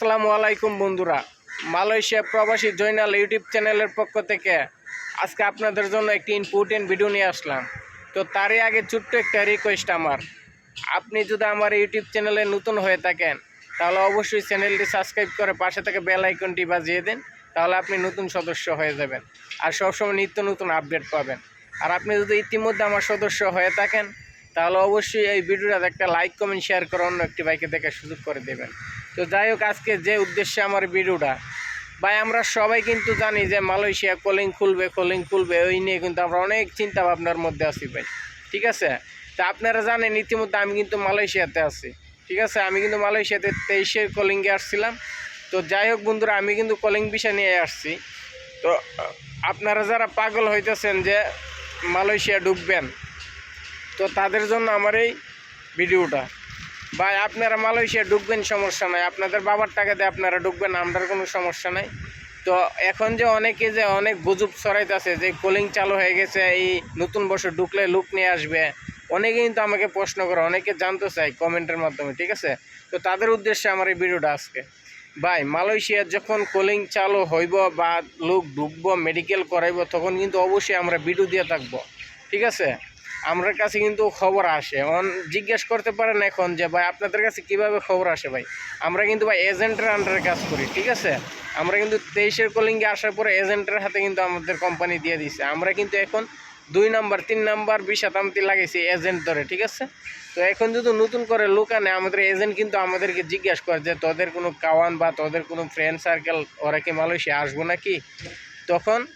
আসসালামু আলাইকুম বন্ধুরা। মালয়েশিয়া প্রবাসী জৈনাল ইউটিউব চ্যানেলের পক্ষ থেকে আজকে আপনাদের জন্য একটি ইম্পর্টেন্ট ভিডিও নিয়ে আসলাম। তো তারই আগে ছোট্ট একটা রিকোয়েস্ট আমার। আপনি যদি আমার ইউটিউব চ্যানেলে নতুন হয়ে থাকেন, তাহলে অবশ্যই চ্যানেলটি সাবস্ক্রাইব করে পাশে থেকে বেল আইকনটি বাজিয়ে দিন, তাহলে আপনি নতুন সদস্য হয়ে যাবেন। আর সবসময় নিত্য নতুন আপডেট পাবেন। আর আপনি যদি ইতিমধ্যে আমার সদস্য হয়ে থাকেন তাহলে অবশ্যই এই ভিডিওটাতে একটা লাইক কমেন্ট শেয়ার করে অন্য একটি বাইকে দেখার সুযোগ করে দেবেন। তো যাই হোক, আজকে যে উদ্দেশ্যে আমার ভিডিওটা, ভাই, আমরা সবাই কিন্তু জানি যে মালয়েশিয়া কলিং খুলবে কলিং খুলবে ওই নিয়ে কিন্তু আমরা অনেক চিন্তা ভাবনার মধ্যে আছি ভাই। ঠিক আছে? তা আপনারা জানেন, ইতিমধ্যে আমি কিন্তু মালয়েশিয়াতে আছি। ঠিক আছে? আমি কিন্তু মালয়েশিয়াতে তেইশে কলিংয়ে আসছিলাম। তো যাই হোক বন্ধুরা, আমি কিন্তু কলিং বিষয় নিয়ে আসছি। তো আপনারা যারা পাগল হইতেছেন যে মালয়েশিয়া ঢুকবেন তো তাদের জন্য আমার এই ভিডিওটা। ভাই, আপনারা মালয়েশিয়া ঢুকবেন, সমস্যা নাই। আপনাদের বাবার টাকা দিয়ে আপনারা ঢুকবেন, আমরার কোনো সমস্যা নাই। তো এখন যে অনেকে যে অনেক গুজব ছড়াইতেছে, যে কলিং চালু হয়ে গেছে, এই নতুন বছর ঢুকলে লুক নিয়ে আসবে অনেকে কিন্তু আমাকে প্রশ্ন করে, অনেকে জানতে চাই কমেন্টের মাধ্যমে, ঠিক আছে? তো তাদের উদ্দেশ্যে আমার এই ভিডিওটা আজকে। ভাই মালয়েশিয়ার যখন কলিং চালু হইব বা লোক ঢুকবো মেডিকেল করাইব, তখন কিন্তু অবশ্যই আমরা ভিডিও দিয়ে থাকব, ঠিক আছে? আমার কাছে কিন্তু খবর আসে। অন জিজ্ঞেস করতে পারেন এখন যে, ভাই, আপনাদের কাছে কীভাবে খবর আসে ভাই? আমরা কিন্তু, ভাই এজেন্টের আন্ডারে কাজ করি, ঠিক আছে? আমরা কিন্তু তেইশের কলিঙ্গে আসার পরে এজেন্টের হাতে কিন্তু আমাদের কোম্পানি দিয়ে দিছে। আমরা কিন্তু এখন দুই নাম্বার তিন নাম্বার বিশাতামতি লাগাইছি এজেন্ট ধরে, ঠিক আছে? তো এখন যদি নতুন করে লোক আনে, আমাদের এজেন্ট কিন্তু আমাদেরকে জিজ্ঞাসা করে যে, তোদের কোনো কাওয়ান বা তোদের কোনো ফ্রেন্ড সার্কেল ওরা কি মালয়েশিয়া আসব নাকি? তখন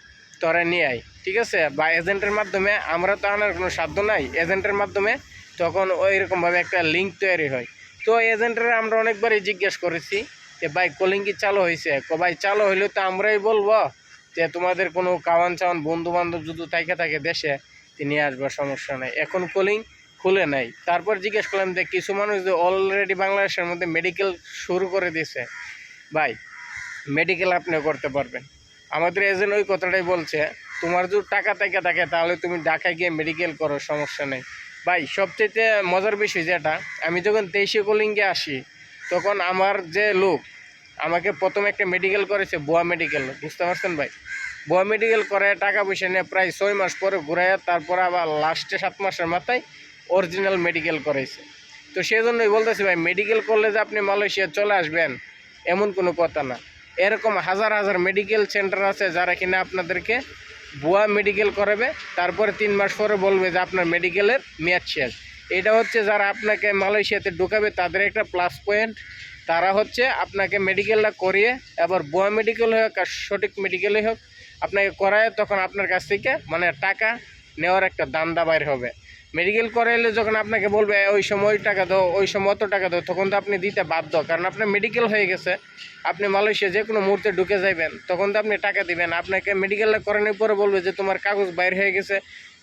তোরা নিয়ে আয়, ঠিক আছে? বা এজেন্টের মাধ্যমে আমরা তো আনার কোনো সাধ্য নাই। এজেন্টের মাধ্যমে তখন ওই রকমভাবে একটা লিঙ্ক তৈরি হয়। তো এজেন্টের আমরা অনেকবারই জিজ্ঞেস করেছি যে, ভাই কলিং কি চালু হয়েছে কো, ভাই, চালু হইলে তো আমরাই বলব যে, তোমাদের কোনো কাওয়ান চাওয়ান বন্ধু বান্ধব যদি থাকে থাকে দেশে তিনি আসবার সমস্যা নাই। এখন কলিং খুলে নাই। তারপর জিজ্ঞেস করলাম যে, কিছু মানুষ যে অলরেডি বাংলাদেশের মধ্যে মেডিকেল শুরু করে দিয়েছে, ভাই মেডিকেল আপনিও করতে পারবেন। আমাদের এজেন্ট ওই কথাটাই বলছে, তোমার যদি টাকা থেকে থাকে, তাহলে তুমি ঢাকায় গিয়ে মেডিকেল করো, সমস্যা নেই। ভাই সবচেয়ে মজার বিষয় যেটা, আমি যখন তেইশে কলিঙ্গে আসি, তখন আমার যে লোক, আমাকে প্রথমে একটা মেডিকেল করেছে বোয়া মেডিকেল বুঝতে পারছেন ভাই? বোয়া মেডিকেল করে টাকা পয়সা নিয়ে প্রায় ছয় মাস পরে ঘুরাইয়া তারপরে আবার লাস্টে সাত মাসের মাথায় অরিজিনাল মেডিকেল করেছে তো সেই জন্যই বলতেছি ভাই মেডিকেল করলে যে আপনি মালয়েশিয়া চলে আসবেন, এমন কোনো কথা না। এরকম হাজার হাজার মেডিকেল সেন্টার আছে যারা কিনা আপনাদেরকে ভুয়া মেডিকেল করাবে, তারপরে তিন মাস পরে বলবে যে আপনার মেডিকেলের মেয়াদ শেষ। এটা হচ্ছে যারা আপনাকে মালয়েশিয়াতে ঢুকাবে, তাদের একটা প্লাস পয়েন্ট তারা হচ্ছে আপনাকে মেডিকেলটা করিয়ে আবার ভুয়া মেডিকেল হোক আর সঠিক মেডিকেলে হোক, আপনাকে করায় তখন আপনার কাছ থেকে মানে টাকা নেওয়ার একটা দান্দা বাইর হবে। মেডিকেল করাইলে যখন আপনাকে বলবে ওই সময় টাকা দাও, ওই সময় অত টাকা দাও, তখন তো আপনি দিতে বাধ্য। কারণ আপনার মেডিকেল হয়ে গেছে, আপনি মালয়েশিয়া যে কোনো মুহূর্তে ঢুকে যাবেন তখন তো আপনি টাকা দিবেন। আপনাকে মেডিকেল করানোর পরে বলবে যে, তোমার কাগজ বাইর হয়ে গেছে,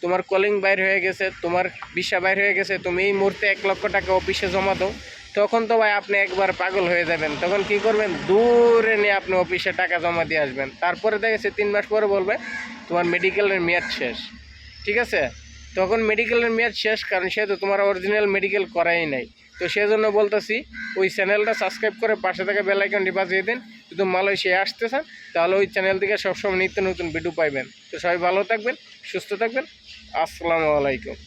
তোমার কলিং বাইর হয়ে গেছে, তোমার ভিসা বাইর হয়ে গেছে, তুমি এই মুহূর্তে এক লক্ষ টাকা অফিসে জমা দাও। তখন তো ভাই আপনি একবার পাগল হয়ে যাবেন। তখন কি করবেন? দূরে নিয়ে আপনি অফিসে টাকা জমা দিয়ে আসবেন। তারপরে দেখেছে তিন মাস পরে বলবে, তোমার মেডিকেলের মেয়াদ শেষ। ঠিক আছে? তখন মেডিকেলের মেয়াদ শেষ, কারণ সে তো তোমার অরিজিনাল মেডিকেল করাই নাই। তো সেজন্য বলতেছি, ওই চ্যানেলটা সাবস্ক্রাইব করে পাশে থেকে বেলাইকনটি বাজিয়ে দিন। যদি মালয়েশিয়া আসতে চান, তাহলে ওই চ্যানেল থেকে সবসময় নিত্য নতুন ভিডিও পাইবেন। তো সবাই ভালো থাকবেন, সুস্থ থাকবেন। আসসালামু আলাইকুম।